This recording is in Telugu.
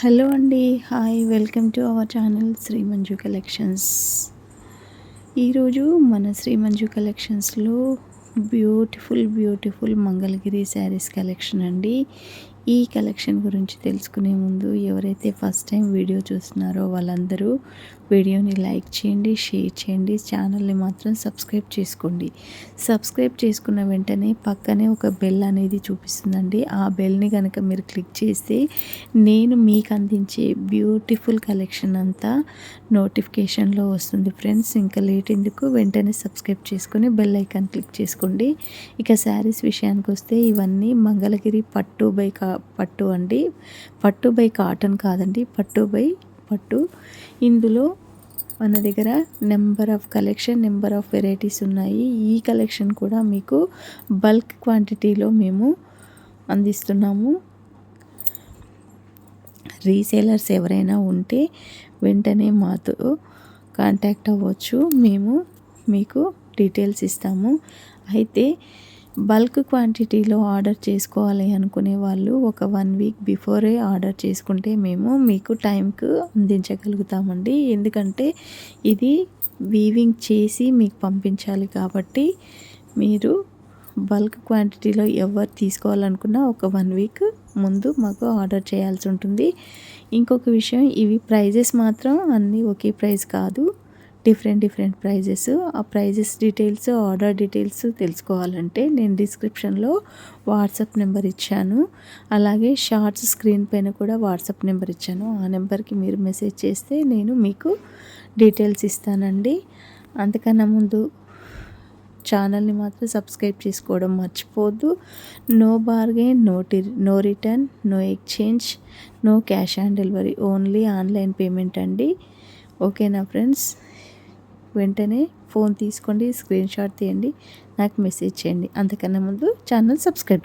హలో అండి hi welcome to our channel Shri Manju collections. ఈరోజు మన శ్రీ మంజు కలెక్షన్స్లో beautiful beautiful Mangalagiri saris collection అండి. ఈ కలెక్షన్ గురించి తెలుసుకునే ముందు ఎవరైతే ఫస్ట్ టైం వీడియో చూస్తున్నారో వాళ్ళందరూ వీడియోని లైక్ చేయండి షేర్ చేయండి ఛానల్ని మాత్రం సబ్స్క్రైబ్ చేసుకోండి. సబ్స్క్రైబ్ చేసుకున్న వెంటనే పక్కనే ఒక బెల్ అనేది చూపిస్తుందండి. ఆ బెల్ని కనుక మీరు క్లిక్ చేస్తే నేను మీకు అందించే బ్యూటిఫుల్ కలెక్షన్ అంతా నోటిఫికేషన్లో వస్తుంది ఫ్రెండ్స్. ఇంకా లేట్ ఎందుకు? వెంటనే సబ్స్క్రైబ్ చేసుకొని బెల్ ఐకాన్ క్లిక్ చేసుకోండి. ఇక శారీస్ విషయానికి వస్తే ఇవన్నీ మంగళగిరి పట్టు బై కా పట్టు అండి. పట్టు బై కాటన్ కాదండి. పట్టు బై పట్టు. ఇందులో మన దగ్గర number of collection number of varieties ఉన్నాయి. ఈ కలెక్షన్ కూడా మీకు బల్క్ క్వాంటిటీలో మేము అందిస్తున్నాము. రీసేలర్స్ ఎవరైనా ఉంటే వెంటనే మాతో కాంటాక్ట్ అవ్వచ్చు. మేము మీకు డీటెయిల్స్ ఇస్తాము. అయితే బల్క్ క్వాంటిటీలో ఆర్డర్ చేసుకోవాలి అనుకునే వాళ్ళు ఒక వన్ వీక్ బిఫోరే ఆర్డర్ చేసుకుంటే మేము మీకు టైంకు అందించగలుగుతామండి. ఎందుకంటే ఇది వీవింగ్ చేసి మీకు పంపించాలి కాబట్టి మీరు బల్క్ క్వాంటిటీలో ఎవరు తీసుకోవాలనుకున్నా ఒక వన్ వీక్ ముందు మాకు ఆర్డర్ చేయాల్సి ఉంటుంది. ఇంకొక విషయం ఇవి ప్రైజెస్ మాత్రం అన్నీ ఒకే ప్రైస్ కాదు. డిఫరెంట్ డిఫరెంట్ ప్రైజెస్ ఆ ప్రైజెస్ డీటెయిల్స్ ఆర్డర్ డీటెయిల్స్ తెలుసుకోవాలంటే నేను డిస్క్రిప్షన్లో వాట్సాప్ నెంబర్ ఇచ్చాను. అలాగే షార్ట్స్ స్క్రీన్ పైన కూడా వాట్సాప్ నెంబర్ ఇచ్చాను. ఆ నెంబర్కి మీరు మెసేజ్ చేస్తే నేను మీకు డీటెయిల్స్ ఇస్తానండి. అంతకన్నా ముందు ఛానల్ని మాత్రం సబ్స్క్రైబ్ చేసుకోవడం మర్చిపోద్దు. No bargain no T no return no exchange no cash on delivery only online payment అండి. ఓకేనా ఫ్రెండ్స్ వెంటనే ఫోన్ తీసుకోండి స్క్రీన్ షాట్ తీయండి నాకు మెసేజ్ చేయండి. అంతకన్నా ముందు ఛానల్ సబ్స్క్రైబ్